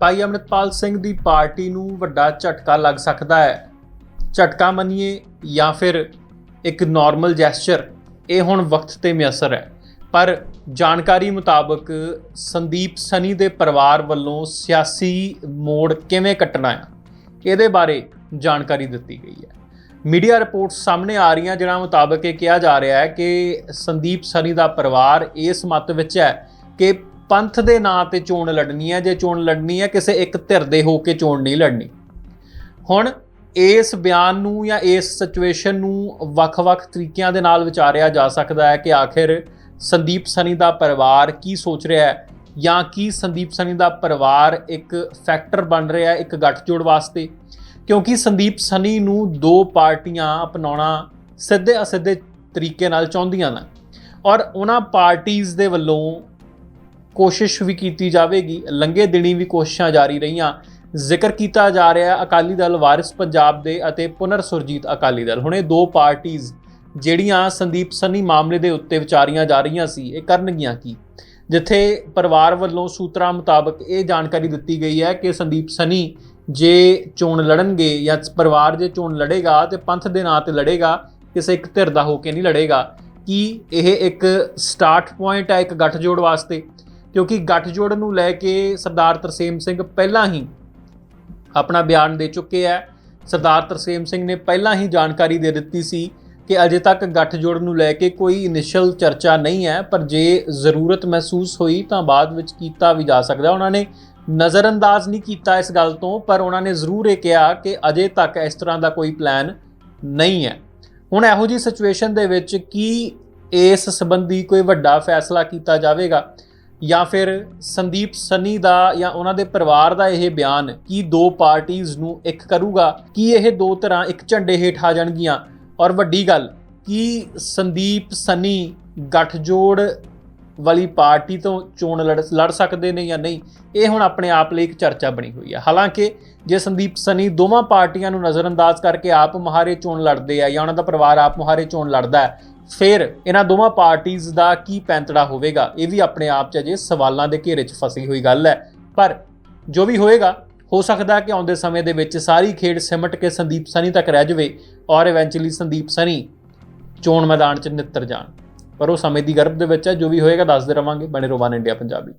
ਭਾਈ ਅਮਰਿਤਪਾਲ ਸਿੰਘ ਦੀ party ਨੂੰ ਵੱਡਾ ਝਟਕਾ ਲੱਗ ਸਕਦਾ ਹੈ। ਝਟਕਾ ਮੰਨੀਏ ਜਾਂ ਫਿਰ ਇੱਕ ਨਾਰਮਲ ਜੈਸਚਰ ਇਹ ਹੁਣ ਵਕਤ ਤੇ ਮਿਆਸਰ ਹੈ। ਪਰ ਜਾਣਕਾਰੀ ਮੁਤਾਬਕ ਸੰਦੀਪ ਸਨੀ ਦੇ ਪਰਿਵਾਰ ਵੱਲੋਂ ਸਿਆਸੀ ਮੋੜ ਕਿਵੇਂ ਕੱਟਣਾ ਹੈ, ਇਹਦੇ ਬਾਰੇ ਜਾਣਕਾਰੀ ਦਿੱਤੀ ਗਈ ਹੈ। ਮੀਡੀਆ ਰਿਪੋਰਟਸ ਸਾਹਮਣੇ ਆ ਰਹੀਆਂ ਜਿਹਨਾਂ ਮੁਤਾਬਕ ਇਹ ਕਿਹਾ ਜਾ ਰਿਹਾ ਹੈ ਕਿ ਸੰਦੀਪ ਸਨੀ ਦਾ ਪਰਿਵਾਰ ਇਸ ਮਤ ਵਿੱਚ ਹੈ ਕਿ ਪੰਥ ਦੇ ਨਾਂ ਤੇ ਚੋਣ ਲੜਨੀ ਹੈ। ਜੇ ਚੋਣ ਲੜਨੀ ਹੈ, ਕਿਸੇ ਇੱਕ ਧਿਰ ਦੇ ਹੋ ਕੇ ਚੋਣ ਨਹੀਂ ਲੜਨੀ। ਹੁਣ ਇਸ ਬਿਆਨ ਨੂੰ ਜਾਂ ਇਸ ਸਿਚੁਏਸ਼ਨ ਨੂੰ ਵੱਖ-ਵੱਖ ਤਰੀਕਿਆਂ ਦੇ ਨਾਲ ਵਿਚਾਰਿਆ ਜਾ ਸਕਦਾ ਹੈ ਕਿ ਆਖਿਰ ਸੰਦੀਪ ਸਨੀ ਦਾ ਪਰਿਵਾਰ ਕੀ ਸੋਚ ਰਿਹਾ ਹੈ ਜਾਂ ਕੀ ਸੰਦੀਪ ਸਨੀ ਦਾ ਪਰਿਵਾਰ ਇੱਕ ਫੈਕਟਰ ਬਣ ਰਿਹਾ ਹੈ ਇੱਕ ਗੱਠਜੋੜ ਵਾਸਤੇ। ਕਿਉਂਕਿ ਸੰਦੀਪ ਸਨੀ ਨੂੰ ਦੋ ਪਾਰਟੀਆਂ ਅਪਣਾਉਣਾ ਸਿੱਧੇ ਅਸਿੱਧੇ ਤਰੀਕੇ ਨਾਲ ਚਾਹੁੰਦੀਆਂ ਨੇ। ਔਰ ਉਹਨਾਂ ਪਾਰਟੀਆਂ ਦੇ ਵੱਲੋਂ ਕੋਸ਼ਿਸ਼ ਵੀ ਕੀਤੀ ਜਾਵੇਗੀ ਲੰਗੇ ਦਿਨੀ ਵੀ ਕੋਸ਼ਿਸ਼ਾਂ ਜਾਰੀ ਰਹੀਆਂ। ਜ਼ਿਕਰ ਕੀਤਾ ਜਾ ਰਿਹਾ, ਅਕਾਲੀ ਦਲ ਵਾਰਿਸ ਪੰਜਾਬ ਦੇ ਅਤੇ ਪੁਨਰ ਸੁਰਜੀਤ ਅਕਾਲੀ ਦਲ। ਹੁਣ ਇਹ ਦੋ ਪਾਰਟੀਆਂ ਜਿਹੜੀਆਂ ਸੰਦੀਪ ਸੰਨੀ ਮਾਮਲੇ ਦੇ ਉੱਤੇ ਵਿਚਾਰੀਆਂ ਜਾ ਰਹੀਆਂ ਸੀ, ਇਹ ਕਰਨਗੀਆਂ ਕੀ? ਜਿੱਥੇ ਪਰਿਵਾਰ ਵੱਲੋਂ ਸੂਤਰਾਂ ਮੁਤਾਬਕ ਇਹ ਜਾਣਕਾਰੀ ਦਿੱਤੀ ਗਈ ਹੈ ਕਿ ਸੰਦੀਪ ਸਨੀ ਜੇ ਚੋਣ ਲੜਨਗੇ ਜਾਂ ਪਰਿਵਾਰ ਜੇ ਚੋਣ ਲੜੇਗਾ ਤੇ ਪੰਥ ਦੇ ਨਾਂ ਤੇ ਲੜੇਗਾ, ਕਿਸੇ ਇੱਕ ਧਿਰ ਦਾ ਹੋ ਕੇ ਨਹੀਂ ਲੜੇਗਾ। ਕੀ ਇਹ ਇੱਕ ਸਟਾਰਟ ਪੁਆਇੰਟ ਹੈ, ਇੱਕ ਗੱਠਜੋੜ ਵਾਸਤੇ? ਕਿਉਂਕਿ ਗੱਠਜੋੜ ਨੂੰ ਲੈ ਕੇ ਸਰਦਾਰ ਤਰਸੇਮ ਸਿੰਘ ਪਹਿਲਾਂ ਹੀ ਆਪਣਾ ਬਿਆਨ ਦੇ ਚੁੱਕੇ ਹੈ ਸਰਦਾਰ ਤਰਸੇਮ ਸਿੰਘ ਨੇ ਪਹਿਲਾਂ ਹੀ ਜਾਣਕਾਰੀ ਦੇ ਦਿੱਤੀ ਸੀ ਕਿ ਅਜੇ ਤੱਕ ਗੱਠਜੋੜ ਨੂੰ ਲੈ ਕੇ ਕੋਈ ਇਨੀਸ਼ੀਅਲ ਚਰਚਾ ਨਹੀਂ ਹੈ, ਪਰ ਜੇ ਜ਼ਰੂਰਤ ਮਹਿਸੂਸ ਹੋਈ ਤਾਂ ਬਾਅਦ ਵਿੱਚ ਕੀਤਾ ਵੀ ਜਾ ਸਕਦਾ ਉਹਨਾਂ ਨੇ ਨਜ਼ਰਅੰਦਾਜ਼ ਨਹੀਂ ਕੀਤਾ ਇਸ ਗੱਲ ਤੋਂ, ਪਰ ਉਹਨਾਂ ਨੇ ਜ਼ਰੂਰ ਇਹ ਕਿਹਾ ਕਿ ਅਜੇ ਤੱਕ ਇਸ ਤਰ੍ਹਾਂ ਦਾ ਕੋਈ ਪਲਾਨ ਨਹੀਂ ਹੈ। ਹੁਣ ਇਹੋ ਜੀ ਸਿਚੁਏਸ਼ਨ ਦੇ ਵਿੱਚ ਕੀ ਇਸ ਸੰਬੰਧੀ ਕੋਈ ਵੱਡਾ ਫੈਸਲਾ ਕੀਤਾ ਜਾਵੇਗਾ? ਜਾਂ ਫਿਰ ਸੰਦੀਪ ਸੰਨੀ ਦਾ ਜਾਂ ਉਹਨਾਂ ਦੇ ਪਰਿਵਾਰ ਦਾ ਇਹ ਬਿਆਨ ਕੀ ਦੋ ਪਾਰਟੀਆਂ ਨੂੰ ਇੱਕ ਕਰੂਗਾ, ਕੀ ਇਹ ਦੋ ਤਰ੍ਹਾਂ ਇੱਕ ਝੰਡੇ ਹੇਠ ਆ ਜਾਣਗੀਆਂ? ਔਰ ਵੱਡੀ ਗੱਲ, ਕੀ ਸੰਦੀਪ ਸੰਨੀ ਗੱਠਜੋੜ ਵਾਲੀ ਪਾਰਟੀ ਤੋਂ ਚੋਣ ਲੜ ਲੜ ਸਕਦੇ ਨੇ ਜਾਂ ਨਹੀਂ, ਇਹ ਹੁਣ ਆਪਣੇ ਆਪ ਲਈ ਇੱਕ ਚਰਚਾ ਬਣੀ ਹੋਈ ਹੈ ਹਾਲਾਂਕਿ ਜੇ ਸੰਦੀਪ ਸਨੀ ਦੋਵਾਂ ਪਾਰਟੀਆਂ ਨੂੰ ਨਜ਼ਰਅੰਦਾਜ਼ ਕਰਕੇ ਆਪ ਮੁਹਾਰੇ ਚੋਣ ਲੜਦੇ ਆ ਜਾਂ ਉਹਨਾਂ ਦਾ ਪਰਿਵਾਰ ਆਪ ਮੁਹਾਰੇ ਚੋਣ ਲੜਦਾ ਹੈ, ਫਿਰ ਇਹਨਾਂ ਦੋਵਾਂ ਪਾਰਟੀਆਂ ਦਾ ਕੀ ਪੈਂਤੜਾ ਹੋਵੇਗਾ, ਇਹ ਵੀ ਆਪਣੇ ਆਪ 'ਚ ਅਜੇ ਸਵਾਲਾਂ ਦੇ ਘੇਰੇ 'ਚ ਫਸੀ ਹੋਈ ਗੱਲ ਹੈ। ਪਰ ਜੋ ਵੀ ਹੋਏਗਾ, ਹੋ ਸਕਦਾ ਕਿ ਆਉਂਦੇ ਸਮੇਂ ਦੇ ਵਿੱਚ ਸਾਰੀ ਖੇਡ ਸਿਮਟ ਕੇ ਸੰਦੀਪ ਸਨੀ ਤੱਕ ਰਹਿ ਜਾਵੇ ਔਰ ਇਵੈਂਚੁਅਲੀ ਸੰਦੀਪ ਸਨੀ ਚੋਣ ਮੈਦਾਨ 'ਚ ਨਿੱਤਰ ਜਾਣ। ਪਰ ਉਹ ਸਮੇਂ ਦੀ ਗਰਭ ਦੇ ਵਿੱਚ ਹੈ, ਜੋ ਵੀ ਹੋਏਗਾ, ਦੱਸਦੇ ਰਵਾਂਗੇ। ਬਣੇ ਰੋਵਾਨ ਇੰਡੀਆ ਪੰਜਾਬੀ।